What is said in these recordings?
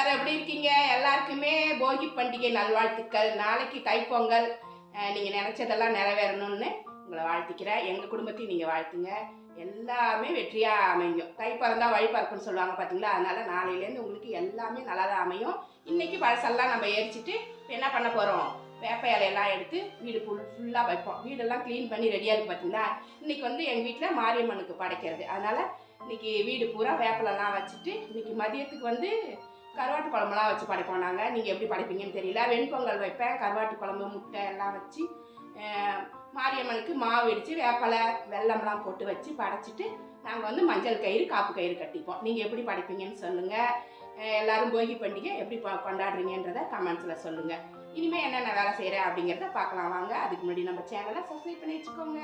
எல்லாரும் எப்படி இருக்கீங்க? எல்லாருக்குமே போகி பண்டிகை நல்வாழ்த்துக்கள். நாளைக்கு தைப்பொங்கல். நீங்கள் நினச்சதெல்லாம் நிறைவேறணும்னு உங்களை வாழ்த்திக்கிறேன். எங்கள் குடும்பத்தையும் நீங்கள் வாழ்த்துங்க. எல்லாமே வெற்றியாக அமையும். தை பிறந்தா வழி சொல்லுவாங்க பார்த்தீங்களா அதனால நாளையிலேருந்து உங்களுக்கு எல்லாமே நல்லா தான் அமையும். இன்றைக்கி பழசெல்லாம் நம்ம எரிச்சிட்டு என்ன பண்ண போகிறோம் வேப்ப இலையெல்லாம் எடுத்து வீடு ஃபுல் ஃபுல்லாக வைப்போம். வீடெல்லாம் க்ளீன் பண்ணி ரெடியாக இருக்குது பார்த்தீங்களா இன்னைக்கு வந்து எங்கள் வீட்டில் மாரியம்மனுக்கு படைக்கிறது. அதனால் இன்னைக்கு வீடு பூரா வேப்பிலலாம் வச்சுட்டு இன்றைக்கி மதியத்துக்கு வந்து கருவாட்டு குழம்புலாம் வச்சு படைப்போம் நாங்கள் நீங்கள் எப்படி படைப்பீங்கன்னு தெரியல. வெண்பொங்கல் வைப்பேன். கருவாட்டு குழம்பு முட்டை எல்லாம் வச்சு மாரியம்மனுக்கு மாவு இடித்து வேப்பலை வெல்லம்லாம் போட்டு வச்சு படைச்சிட்டு நாங்கள் வந்து மஞ்சள் கயிறு காப்பு கயிறு கட்டிப்போம். நீங்கள் எப்படி படைப்பீங்கன்னு சொல்லுங்கள் எல்லோரும் போகி பண்டிகை எப்படி கொண்டாடுறீங்கன்றதை கொண்டாடுறீங்கன்றத கமெண்ட்ஸில் சொல்லுங்கள் இனிமேல் என்னென்ன வேலை செய்கிறேன் அப்படிங்கிறத பார்க்கலாம் வாங்க. அதுக்கு முன்னாடி நம்ம சேனலை சப்ஸ்கிரைப் பண்ணி வச்சுக்கோங்க.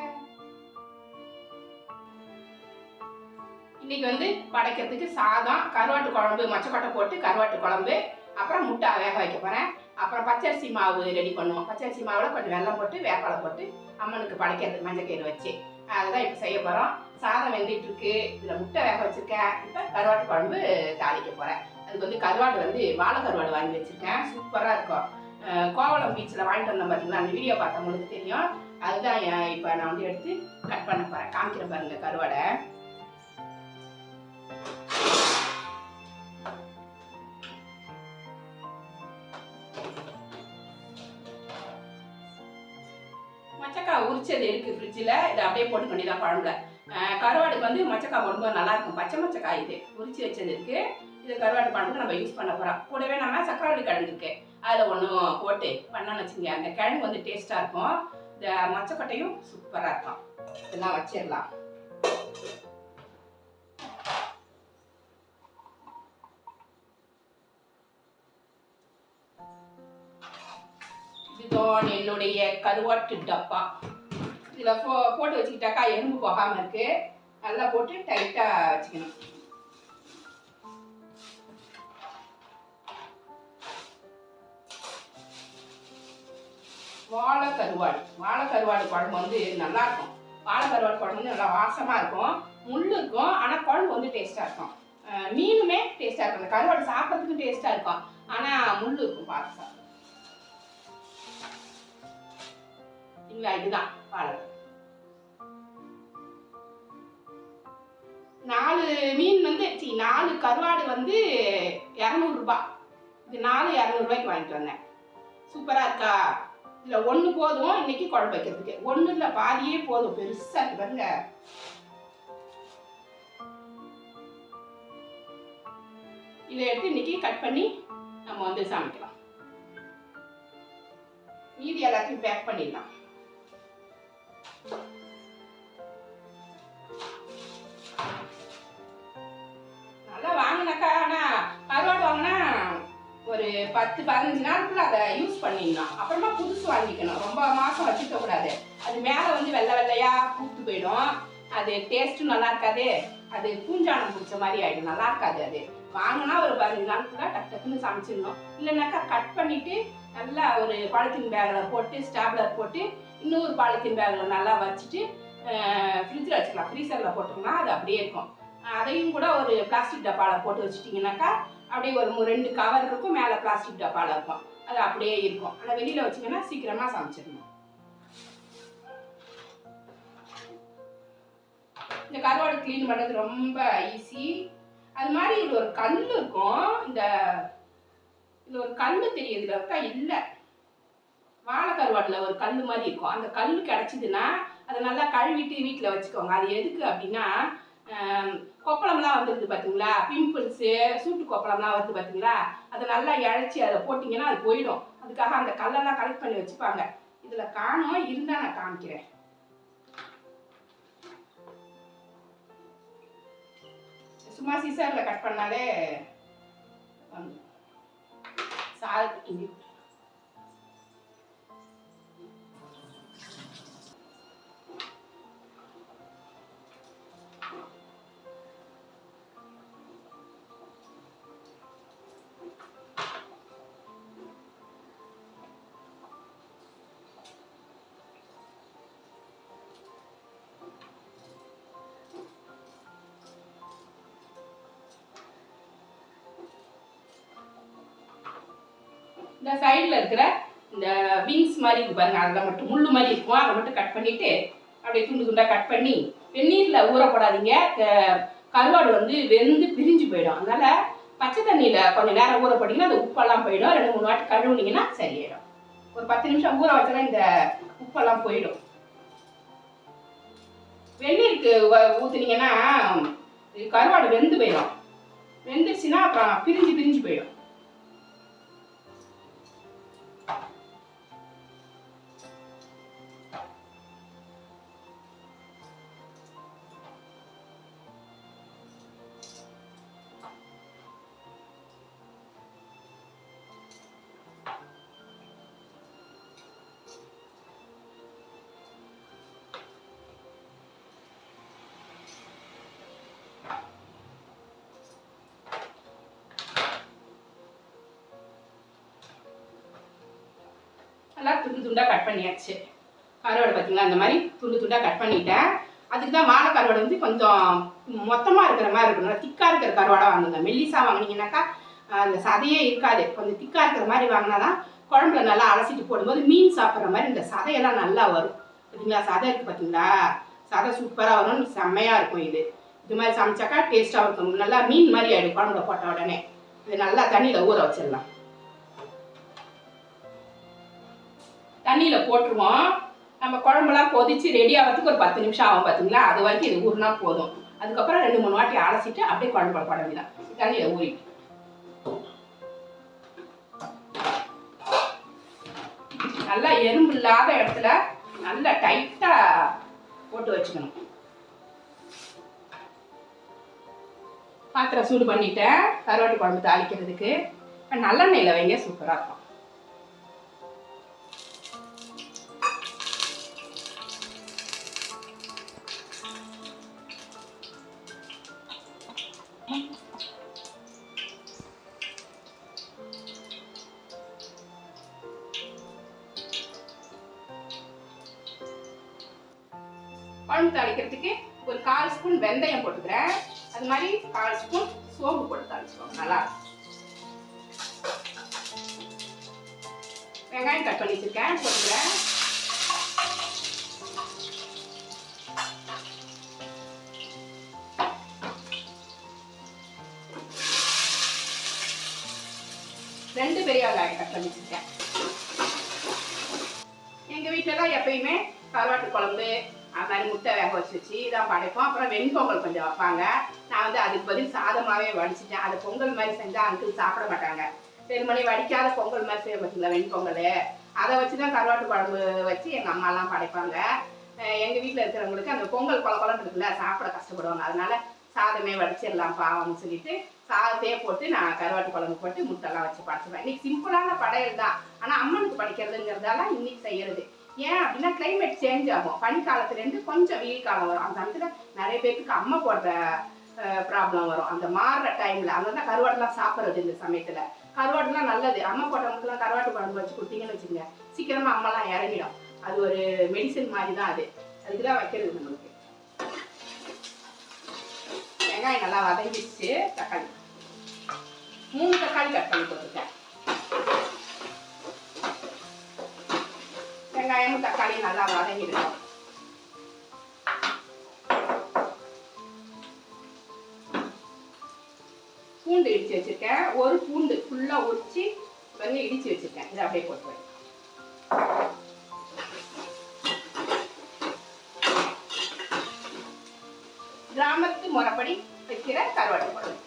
இன்னைக்கு வந்து படைக்கிறதுக்கு சாதம் கருவாட்டு குழம்பு மச்சக்கொட்டை போட்டு கருவாட்டு குழம்பு அப்புறம் முட்டை வேக வைக்க போகிறேன் அப்புறம் பச்சரிசி மாவு ரெடி பண்ணுவோம். பச்சரிசி மாவில் கொஞ்சம் வெள்ளம் போட்டு வேப்பாலை போட்டு அம்மனுக்கு படைக்கிறதுக்கு மஞ்சக்கயிறு வச்சு. அதுதான் இப்போ செய்ய போகிறோம் சாதம் வெந்துட்டு இருக்கு இதில் முட்டை வேக வச்சுருக்கேன். இப்போ கருவாட்டு குழம்பு தாளிக்க போகிறேன் அதுக்கு வந்து கருவாடு வந்து வாழை கருவாடு வாங்கி வச்சுருக்கேன். சூப்பராக இருக்கும். கோவளம் பீச்சில் வாங்கிட்டு வந்தோம் பார்த்தீங்களா அந்த வீடியோ பார்த்தவங்களுக்கு தெரியும். அதுதான் இப்போ நான் வந்து எடுத்து கட் பண்ண போகிறேன் காமிக்கிற பாருங்கள் கருவாடை. மச்சக்காய் உரிச்சது இருக்கு ஃப்ரிட்ஜில் இதை அப்படியே போட்டு வேண்டியதான் குழம்புல. கருவாடுக்கு வந்து மச்சக்காய் ரொம்ப நல்லா இருக்கும் பச்சை மச்சக்காய் இது. உரிச்சு வச்சது இருக்கு. இது கருவாடு குழம்புக்கு நம்ம யூஸ் பண்ண போகிறோம் கூடவே நம்ம சக்கரவள்ளி கிழங்கு இருக்கு. அதில் ஒன்றும் போட்டு பண்ணோன்னு வச்சுங்க அந்த கிழங்கு வந்து டேஸ்ட்டாக இருக்கும். இந்த மச்சக்கொட்டையும் சூப்பராக இருக்கும். இதெல்லாம் வச்சிடலாம். இதுதான் என்னுடைய கருவாட்டு டப்பா. இதில் போ போட்டு வச்சுக்கிட்டாக்கா எறும்பு போகாமல் இருக்கு. நல்லா போட்டு டைட்டாக வச்சுக்கணும். வாழை கருவாடு வாழை கருவாடு குழம்பு வந்து நல்லா இருக்கும் வாழை கருவாடு குழம்பு வந்து நல்லா வாசமாக இருக்கும். முள் இருக்கும். ஆனால் குழம்பு வந்து டேஸ்ட்டாக இருக்கும். மீனுமே டேஸ்ட்டாக இருக்கும். அந்த கருவாடு சாப்பிட்றதுக்கும் டேஸ்ட்டாக இருக்கும். ஆனால் முள் இருக்கும் பார்த்து சாப்பிடும் இல்லை இதுதான் வாழை நாலு மீன் வந்து சி நாலு கருவாடு வந்து இரநூறுபா இது நாலு இரநூறுபாய்க்கு வாங்கிட்டு வந்தேன். சூப்பராக இருக்கா? இதில் ஒன்று போதும் இன்னைக்கு குழம்பு வைக்கிறதுக்கு. ஒன்று இல்லை பாதியே போதும் பெருசாக இருக்கு பாருங்க. இதை எடுத்து இன்னைக்கு கட் பண்ணி நம்ம வந்து சமைக்கலாம். மீதி எல்லாத்தையும் பேக் பண்ணிடலாம். நல்லா வாங்கினாக்கா ஆனால் கருவாடு வாங்கினா ஒரு பத்து பதினஞ்சு நாளுக்குள்ள அதை யூஸ் பண்ணிடணும் அப்புறமா புதுசு வாங்கிக்கணும். ரொம்ப மாதம் வச்சுக்க கூடாது. அது மேலே வந்து வெள்ளை வெள்ளையா பூத்து போயிடும். அது டேஸ்ட்டும் நல்லா இருக்காது. அது பூஞ்சானம் பிடிச்ச மாதிரி ஆயிடும். நல்லா இருக்காது அது. வாங்கினா ஒரு பதினஞ்சு நாளுக்குள்ள டக்கு டக்குன்னு சமைச்சிடணும். இல்லைனாக்கா கட் பண்ணிட்டு நல்லா ஒரு பாலித்தீன் பேக்கில் போட்டு ஸ்டாப்லர் போட்டு இன்னொரு பாலித்தீன் பேக்கில் நல்லா வச்சுட்டு ஃப்ரிட்ஜில் வச்சுக்கலாம். ஃப்ரீசரில் போட்டோம்னா அது அப்படியே இருக்கும். அதையும் கூட ஒரு பிளாஸ்டிக் டப்பாவில் போட்டு வச்சிட்டிங்கனாக்கா அப்படியே ஒரு ரெண்டு கவர் இருக்கும் மேலே பிளாஸ்டிக் டப்பாவில் இருக்கும். அது அப்படியே இருக்கும். ஆனால் வெளியில் வச்சிங்கன்னா சீக்கிரமாக சமைச்சிடணும். இந்த கருவாடு க்ளீன் பண்ணுறது ரொம்ப ஈஸி அது மாதிரி இது ஒரு கல் இருக்கும். இந்த இது ஒரு கல் தெரியுது. இதுல இல்லை. வாழை கருவாட்டில் ஒரு கல் மாதிரி இருக்கும். அந்த கல் கிடச்சிதுன்னா அதை நல்லா கழுவிட்டு வீட்டில் வச்சுக்கோங்க. அது எதுக்கு அப்படின்னா கொப்பளம்லாம் வந்துருது பார்த்தீங்களா பிம்பிள்ஸு சூட்டு கொப்பளம்லாம் வருது பார்த்தீங்களா அதை நல்லா இழைச்சி அதை போட்டிங்கன்னா அது போயிடும். அதுக்காக அந்த கல்லெல்லாம் கலெக்ட் பண்ணி வச்சுப்பாங்க. இதில் காணும். இருந்தால் நான் காமிக்கிறேன். சும்மா சீசரில் கட் பண்ணாலே வந்து சாதத்துக்கு இந்த சைடில் இருக்கிற இந்த விங்ஸ் மாதிரி இருக்கு பாருங்க அதில் மட்டும் முள்ளு மாதிரி இருக்கும். அதை மட்டும் கட் பண்ணிவிட்டு அப்படியே துண்டு துண்டாக கட் பண்ணி வெந்நீரில் ஊற போடாதீங்க கருவாடு வந்து வெந்து பிரிஞ்சு போயிடும். அதனால் பச்சை தண்ணியில் கொஞ்சம் நேரம் ஊற போட்டிங்கன்னா அந்த உப்பெல்லாம் போயிடும். ரெண்டு மூணு வாட்டி கழுவுனீங்கன்னா சரியாயிடும். ஒரு பத்து நிமிஷம் ஊற வச்சா இந்த உப்பெல்லாம் போயிடும். வெந்நீருக்கு ஊற்றுனீங்கன்னா இது கருவாடு வெந்து போயிடும். வெந்துருச்சுன்னா அப்புறம் பிரிஞ்சு பிரிஞ்சு போயிடும். நல்லா துண்டு துண்டாக கட் பண்ணியாச்சு. கருவாடு பார்த்தீங்களா அந்த மாதிரி துண்டு துண்டாக கட் பண்ணிட்டேன். அதுக்கு தான் வாழை கருவாடு வந்து கொஞ்சம் மொத்தமாக இருக்கிற மாதிரி இருக்கணும். திக்காக இருக்கிற கருவாடாக வாங்குங்க. மெல்லிசா வாங்குனீங்கன்னாக்கா அந்த சதையே இருக்காது. கொஞ்சம் திக்காக இருக்கிற மாதிரி வாங்கினா தான் குழம்புல நல்லா அலசிட்டு போடும்போது மீன் சாப்பிட்ற மாதிரி இந்த சதையெல்லாம் நல்லா வரும். பார்த்தீங்களா சதை இருக்குது பார்த்தீங்களா சதை சூப்பராக வரும். செம்மையாக இருக்கும் இது. இது மாதிரி சமைச்சாக்கா டேஸ்ட்டாகவும் இருக்கும். நல்லா மீன் மாதிரி ஆகிடும் குழம்புல போட்ட உடனே. இது நல்லா தண்ணியில் ஊற வச்சிடலாம். தண்ணியில் போட்டுருவோம். நம்ம குழம்புலாம் கொதிச்சு ரெடி ஆகிறதுக்கு ஒரு பத்து நிமிஷம் ஆகும் பார்த்தீங்களா அது வரைக்கும் இது ஊறினா போதும். அதுக்கப்புறம் ரெண்டு மூணு வாட்டி அலசிட்டு அப்படியே குழம்புல போட வேண்டியதான் தண்ணியில் ஊறிட்டு. நல்லா எறும்பு இல்லாத இடத்துல நல்லா டைட்டாக போட்டு வச்சுக்கணும். பாத்திரம் சூடு பண்ணிட்டேன். கருவாட்டு குழம்பு தாளிக்கிறதுக்கு. நல்லெண்ணெயில் வைங்க சூப்பராக இருக்கும். ஸ்பூன் வெந்தயம் போட்டுக்கிறேன். அது மாதிரி கால் ஸ்பூன் சோம்பு போட்டு தாளிச்சுக்கோங்க. நல்லா வெங்காயம் கட் பண்ணி வச்சிருக்கேன். போட்டுக்கிறேன். ரெண்டு பெரிய வெங்காயம் கட் பண்ணி வச்சிருக்கேன். எங்க தான் எப்பயுமே கருவாட்டு குழம்பு அது மாதிரி முட்டை வேக வச்சு வச்சு தான் படைப்போம். அப்புறம் வெண்பொங்கல் கொஞ்சம் வைப்பாங்க. நான் வந்து அதுக்கு பதில் சாதமாகவே வடிச்சிட்டேன். அதை பொங்கல் மாதிரி செஞ்சால் அங்கிள் சாப்பிட மாட்டாங்க. பெருமணி வடிக்காத பொங்கல் மாதிரி செய்ய பார்த்தீங்களா வெண்பொங்கல். அதை வச்சு தான் கருவாட்டு குழம்பு வச்சு எங்கள் அம்மாலாம் படைப்பாங்க. எங்கள் வீட்டில் இருக்கிறவங்களுக்கு அந்த பொங்கல் கொல குழம்பு இருக்குல்ல சாப்பிட கஷ்டப்படுவாங்க. அதனால சாதமே வடிச்சிடலாம் பாவம்னு சொல்லிட்டு சாதத்தையே போட்டு நான் கருவாட்டு குழம்பு போட்டு முட்டைலாம் வச்சு படைச்சிப்பேன் இன்னைக்கு சிம்பிளான படையல் தான். ஆனால் அம்மனுக்கு படிக்கிறதுங்கிறதால இன்னைக்கு செய்யறது. ஏன் அப்படின்னா கிளைமேட் சேஞ்ச் ஆகும். பனிக்காலத்துலேருந்து கொஞ்சம் வெயில் காலம் வரும். அந்த சமயத்தில் நிறைய பேருக்கு அம்மை போடுற ப்ராப்ளம் வரும். அந்த மாறுற டைமில் அதனால தான் கருவாடுலாம் சாப்பிட்றது இந்த சமயத்தில். கருவாடுலாம் நல்லது. அம்மை போட்டவங்களுக்குலாம் கருவாட்டு குழம்பு வச்சு கொடுத்தீங்கன்னு வச்சுக்கோங்க. சீக்கிரமாக அம்மாலாம் இறங்கிடும். அது ஒரு மெடிசன் மாதிரி தான் அது. அதுக்கு தான் வைக்கிறது நம்மளுக்கு. வெங்காயம் நல்லா வதங்கிடுச்சு. தக்காளி. மூணு தக்காளி கட் பண்ணி போட்டுருக்கேன். வெங்காயமும் தக்காளியும் நல்லா வதங்கிடுவோம் பூண்டு இடிச்சு வச்சிருக்கேன். ஒரு பூண்டு ஃபுல்லா உரிச்சு வந்து இடிச்சு வச்சிருக்கேன். இதை அப்படியே போட்டுருவேன் கிராமத்து முறைப்படி வைக்கிற கருவாட்டு குழம்பு.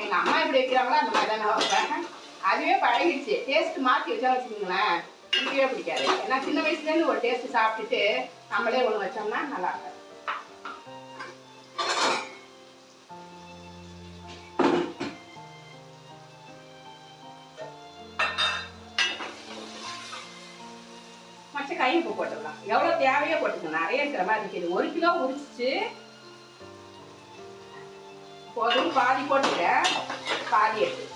எங்க அம்மா எப்படி வைக்கிறாங்களோ அந்த மாதிரி தான் நான் வைப்பேன். அதுவே பழகிடுச்சு. டேஸ்ட் மாற்றி வச்சா வச்சுக்கோங்களேன். பிடிக்கவே பிடிக்காது. ஏன்னா சின்ன வயசுலேருந்து ஒரு டேஸ்ட் சாப்பிட்டுட்டு நம்மளே ஒன்று வச்சோம்னா நல்லா இருக்கும் மச்ச கை இப்போ போட்டுக்கலாம். எவ்வளோ தேவையோ போட்டுக்கணும் நிறைய இருக்கிற மாதிரி இருக்குது. ஒரு கிலோ உரிச்சிச்சு போதும். பாதி போட்டுக்க பாதி எடுத்து.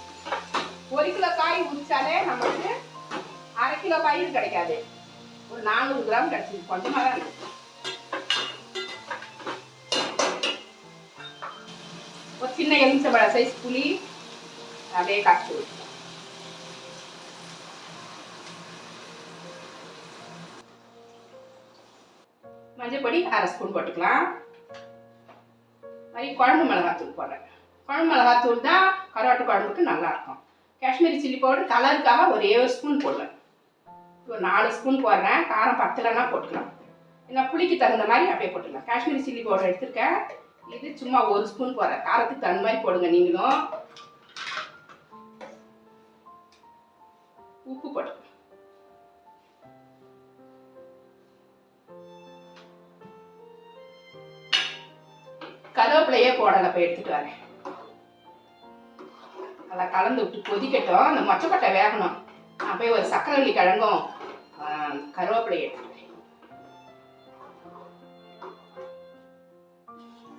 ஒரு கிலோ காய் உரிச்சாலே நமக்கு அரை கிலோ பயிர் கிடைக்காது. ஒரு நானூறு கிராம் கிடைச்சிது. கொஞ்சமாக தான் ஒரு சின்ன எலுமிச்சம்பழ சைஸ் புளி அப்படியே காய்ச்சி மஞ்சப்பொடி அரை ஸ்பூன் போட்டுக்கலாம். மாதிரி குழம்பு மிளகாத்தூள் போடுறேன். குழம்பு மிளகாத்தூள் தான் கருவாட்டு குழம்புக்கு நல்லாயிருக்கும் காஷ்மீரி சில்லி பவுடர் கலருக்காக ஒரே ஒரு ஸ்பூன் போடுறேன். ஒரு நாலு ஸ்பூன் போடுறேன். காரம் பத்தலைன்னா போட்டுக்கலாம். ஏன்னா புளிக்கு தகுந்த மாதிரி அப்படியே போட்டுக்கலாம். காஷ்மீரி சில்லி பவுடர் எடுத்திருக்கேன். இது சும்மா ஒரு ஸ்பூன் போடுறேன். காரத்துக்கு தகுந்த மாதிரி போடுங்க நீங்களும். உப்பு போட்டு. கருவேப்பிலையே போடலை போய் எடுத்துட்டு வரேன். நல்லா கலந்து விட்டு கொதிக்கட்டும். அந்த மொச்சக்கொட்டை வேகணும். நான் போய் ஒரு சக்கரவள்ளி கிழங்கும் கருவேப்பிலை எடுத்துட்டு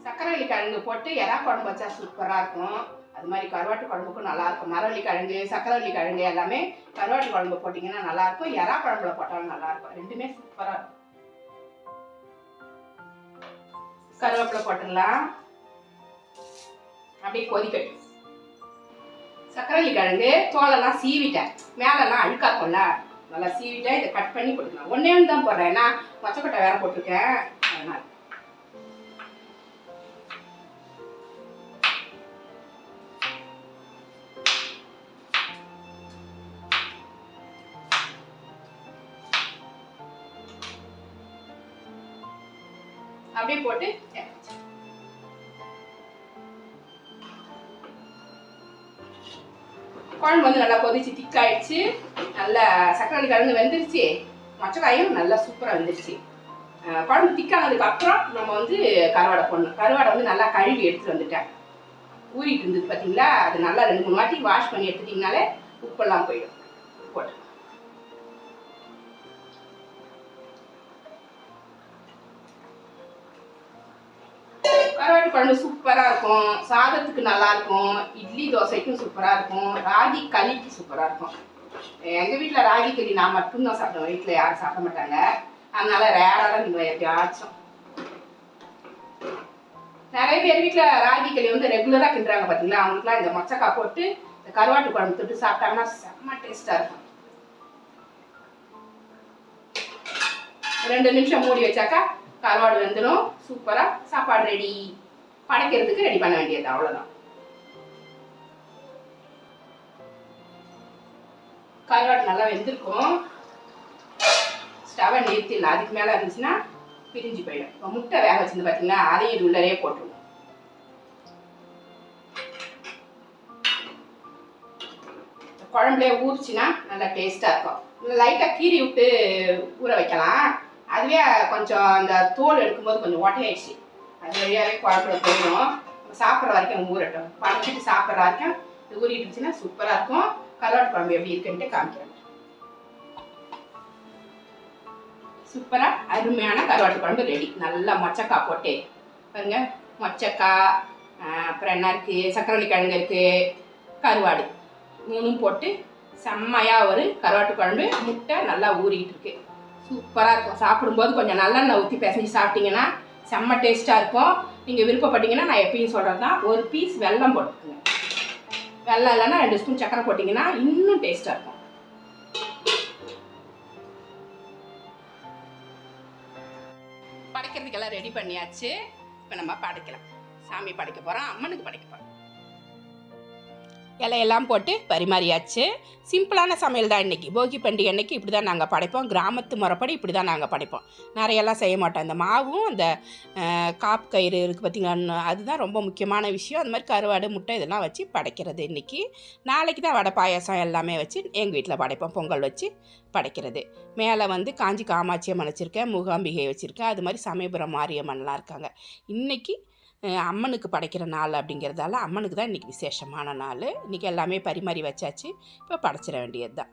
சக்கரவள்ளி கிழங்கு போட்டு எறா குழம்பு வச்சா சூப்பராக இருக்கும். அது மாதிரி கருவாட்டு குழம்புக்கும் நல்லா இருக்கும். மரவள்ளி கிழங்கு சக்கரவள்ளி கிழங்கு எல்லாமே கருவாட்டு குழம்பு போட்டிங்கன்னா நல்லா இருக்கும். எறா குழம்புல போட்டாலும் நல்லா இருக்கும். ரெண்டுமே சூப்பராக இருக்கும். கருவேப்பிலை போட்டுடலாம். அப்படியே கொதிக்கட்டும். சக்கரவள்ளி கிழங்கு தோலெல்லாம் சீவிட்டேன். மேலெல்லாம் அழுக்காக்கும்ல நல்லா சீவிட்டேன். இதை கட் பண்ணி கொடுக்கலாம். ஒன்றே ஒன்று தான் போடுறேன். ஏன்னா மொச்சக்கொட்டை வேற போட்டிருக்கேன். அதனால். குழம்பு வந்து நல்லா கொதிச்சு திக்காயிடுச்சு நல்லா சக்கரை கலந்து வெந்துருச்சு. மொச்சக்காயும் நல்லா சூப்பராக வெந்துருச்சு. குழம்பு திக்கானதுக்கு அப்புறம் நம்ம வந்து கருவாடை போடணும். கருவாடை வந்து நல்லா கழுவி எடுத்துட்டு வந்துட்டேன். ஊறிட்டு இருந்தது பார்த்தீங்களா அது நல்லா ரெண்டு மூணு வாட்டி வாஷ் பண்ணி எடுத்துட்டிங்கனாலே உப்பெல்லாம் போயிடும். போட்டு. குழம்பு சூப்பராக இருக்கும் சாதத்துக்கு நல்லா இருக்கும் இட்லி தோசைக்கும் சூப்பராக இருக்கும் ராகி களிக்கு சூப்பராக இருக்கும் எங்கள் வீட்டில் ராகி களி நான் மட்டும்தான் சாப்பிடுவேன். வீட்டில் யாரும் சாப்பிட மாட்டாங்க. அதனால ரேராக தான் நீங்கள் எப்பயாச்சும். நிறைய பேர் வீட்டில் ராகி களி வந்து ரெகுலராக கிண்டுறாங்க பார்த்தீங்களா அவங்களுக்குலாம் இந்த மொச்சக்காய் போட்டு இந்த கருவாட்டு குழம்பு தொட்டு சாப்பிட்டாங்கன்னா செம்ம டேஸ்ட்டாக இருக்கும். ரெண்டு நிமிஷம் மூடி வச்சாக்கா கருவாடு வெந்துடும் சூப்பராக சாப்பாடு ரெடி படைக்கிறதுக்கு ரெடி பண்ண வேண்டியது அவ்வளோதான் கருவாடு நல்லா வெந்திருக்கும். ஸ்டவை நிறுத்திடலாம் அதுக்கு மேலே இருந்துச்சுன்னா பிரிஞ்சு போயிடும். இப்போ முட்டை வேக வச்சிருந்து பார்த்தீங்களா அதையும் இது உள்ளரே போட்டுருவோம் குழம்புலே ஊறிச்சுன்னா நல்லா டேஸ்ட்டாக இருக்கும். லைட்டாக கீறி விட்டு ஊற வைக்கலாம். அதுவே கொஞ்சம் அந்த தோல் எடுக்கும்போது கொஞ்சம் ஒட்டையாயிடுச்சு அது வழியாகவே குழம்புல போயிடும். சாப்பிட்ற வரைக்கும் ஊறட்டும். படைச்சிட்டு சாப்பிட்ற வரைக்கும் இது ஊறிட்டு இருந்துச்சுன்னா சூப்பராக இருக்கும். கருவாட்டு குழம்பு எப்படி இருக்குன்ட்டு காமிக்கிறேன். சூப்பராக அருமையான கருவாட்டு குழம்பு ரெடி நல்லா மொச்சக்காய் போட்டு. பாருங்க மொச்சக்காய் அப்புறம் என்ன இருக்குது சக்கரவள்ளி கிழங்கு இருக்குது கருவாடு. மூணும் போட்டு செம்மையாக ஒரு கருவாட்டு குழம்பு முட்டை நல்லா ஊறிட்டு இருக்கு. சூப்பராக இருக்கும். சாப்பிடும்போது கொஞ்சம் நல்லெண்ணெய் ஊற்றி பிசைஞ்சு சாப்பிட்டீங்கன்னா செம்ம டேஸ்ட்டாக இருக்கும். நீங்கள் விருப்பப்பட்டீங்கன்னா நான் எப்பயும் சொல்கிறது தான் ஒரு பீஸ் வெல்லம் போட்டுக்கோங்க. வெள்ளம் இல்லைன்னா ரெண்டு ஸ்பூன் சக்கரை போட்டிங்கன்னா இன்னும் டேஸ்ட்டாக இருக்கும். படைக்கிறதுக்கெல்லாம் ரெடி பண்ணியாச்சு. இப்போ நம்ம படைக்கலாம். சாமி படைக்க போகிறோம் அம்மனுக்கு படைக்க போகிறோம் இலையெல்லாம் போட்டு பரிமாறியாச்சு. சிம்பிளான சமையல் தான் இன்றைக்கி போகி பண்டிகை அன்னைக்கு இப்படி தான் நாங்கள் படைப்போம். கிராமத்து முறைப்படி இப்படி தான் நாங்கள் படைப்போம். நிறையெல்லாம் செய்ய மாட்டோம். இந்த மாவும் அந்த காப் காப்பு கயிறு இருக்குது பார்த்தீங்களா அதுதான் ரொம்ப முக்கியமான விஷயம். அந்த மாதிரி கருவாடு முட்டை இதெல்லாம் வச்சு படைக்கிறது இன்றைக்கி நாளைக்கு தான் வடை பாயாசம் எல்லாமே வச்சு எங்கள் வீட்டில் படைப்போம். பொங்கல் வச்சு படைக்கிறது. மேலே வந்து காஞ்சி காமாட்சியம் வச்சுருக்கேன். மூகாம்பிகை வச்சுருக்கேன். அது மாதிரி சமயபுரம் மாரியம்மன்லாம் இருக்காங்க. இன்றைக்கி அம்மனுக்கு படைக்கிற நாள் அப்படிங்கிறதால அம்மனுக்கு தான் இன்றைக்கி விசேஷமான நாள். இன்றைக்கி எல்லாமே பரிமாறி வச்சாச்சு. இப்போ படைச்சிட வேண்டியது தான்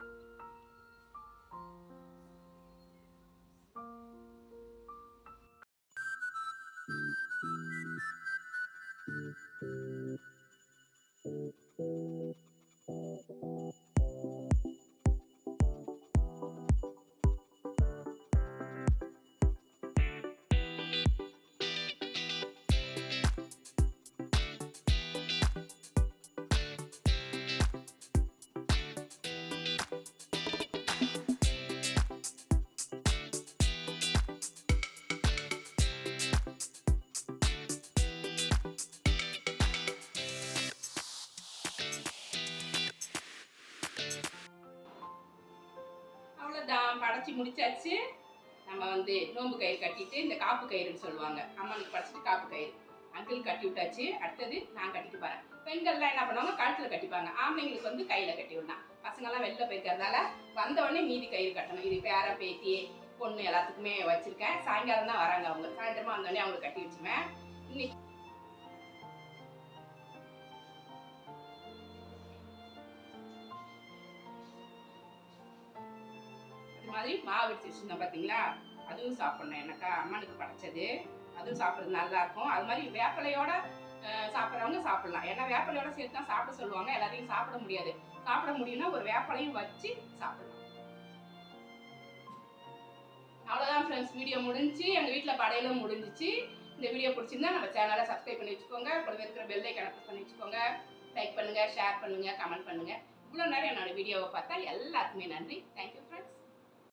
படைச்சி முடிச்சாச்சு. நம்ம வந்து நோன்பு கயிறு கட்டிட்டு இந்த காப்பு கயிறுன்னு சொல்லுவாங்க. அம்மனுக்கு படைச்சிட்டு காப்பு கயிறு. அங்கிள் கட்டி விட்டாச்சு. அடுத்தது நான் கட்டிட்டு போறேன். பெண்கள்லாம் என்ன பண்ணுவாங்க? கழுத்தில் கட்டிப்பாங்க. ஆம்பளைங்களுக்கு வந்து கையில கட்டி விடலாம். பசங்கள்லாம் வெளில போயிருக்கிறதால வந்த உடனே மீதி கயிறு கட்டணும். இது பேர பேத்தி பொண்ணு எல்லாத்துக்குமே வச்சிருக்கேன். சாயங்காலம் தான் வராங்க அவங்க. சாயந்தரமா வந்தோடனே அவங்களுக்கு கட்டி வச்சுவேன் இன்னைக்கு மாதிரி மாவு எடுத்து வச்சுருந்தோம் பார்த்தீங்களா அதுவும் சாப்பிட்ணும். எனக்கா அம்மனுக்கு படைச்சது. அதுவும் சாப்பிட்றது நல்லா இருக்கும். அது மாதிரி வேப்பிலையோட சாப்பிட்றவங்க சாப்பிடலாம். ஏன்னா வேப்பிலையோட சேர்த்து தான் சாப்பிட சொல்லுவாங்க. எல்லாத்தையும் சாப்பிட முடியாது. சாப்பிட முடியும்னா ஒரு வேப்பலையும் வச்சு சாப்பிடலாம். அவ்வளோதான் ஃப்ரெண்ட்ஸ் வீடியோ முடிஞ்சு எங்கள் வீட்டில் படையலும் முடிஞ்சிச்சு. இந்த வீடியோ பிடிச்சிருந்தா நம்ம சேனலை சப்ஸ்கிரைப் பண்ணி வச்சுக்கோங்க. கூடவே இருக்கிற பெல்லை கணக்கு பண்ணி வச்சுக்கோங்க. லைக் பண்ணுங்கள் ஷேர் பண்ணுங்கள் கமெண்ட் பண்ணுங்கள் இவ்வளோ நேரம் என்னோட வீடியோவை பார்த்தா எல்லாத்துக்குமே நன்றி. தேங்க்யூ